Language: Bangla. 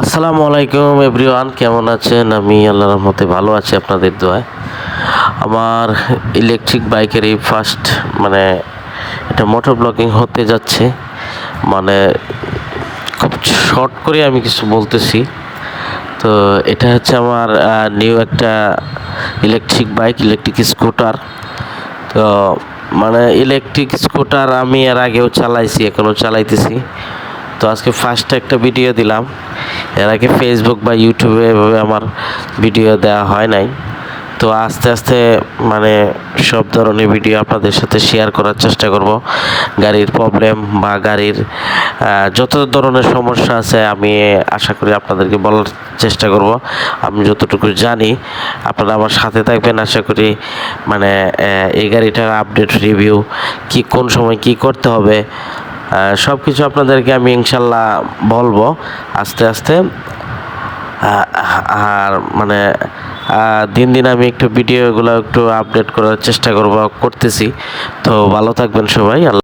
আসসালামু আলাইকুম এভরিওয়ান, কেমন আছেন? আমি আল্লাহর রহমতে ভালো আছি আপনাদের দোয়ায়। আমার ইলেকট্রিক বাইকের এই ফার্স্ট মানে এটা মোটর ব্লগিং হতে যাচ্ছে। মানে খুব শর্ট করে আমি কিছু বলতেছি। তো এটা হচ্ছে আমার নিউ একটা ইলেকট্রিক বাইক ইলেকট্রিক স্কুটার তো মানে ইলেকট্রিক স্কুটার আমি এর আগেও চালাইছি, এখনও চালাইতেছি। তো আজকে ফার্স্ট একটা ভিডিও দিলাম। এর আগে ফেসবুক বা ইউটিউবে এভাবে আমার ভিডিও দেওয়া হয় নাই। তো আস্তে আস্তে মানে সব ধরনের ভিডিও আপনাদের সাথে শেয়ার করার চেষ্টা করব। গাড়ির প্রবলেম বা গাড়ির যত ধরনের সমস্যা আছে, আমি আশা করি আপনাদেরকে বলার চেষ্টা করব। আমি যতটুকু জানি, আপনারা আমার সাথে থাকবেন। আশা করি মানে এই গাড়িটার আপডেট রিভিউ কি কোন সময় কি করতে হবে সব কিছু আপনাদেরকে আমি ইনশাল্লাহ বলব আস্তে আস্তে। আর মানে দিন দিন আমি একটু ভিডিওগুলো একটু আপডেট করার চেষ্টা করব, করতেছি। তো ভালো থাকবেন সবাই, আল্লাহ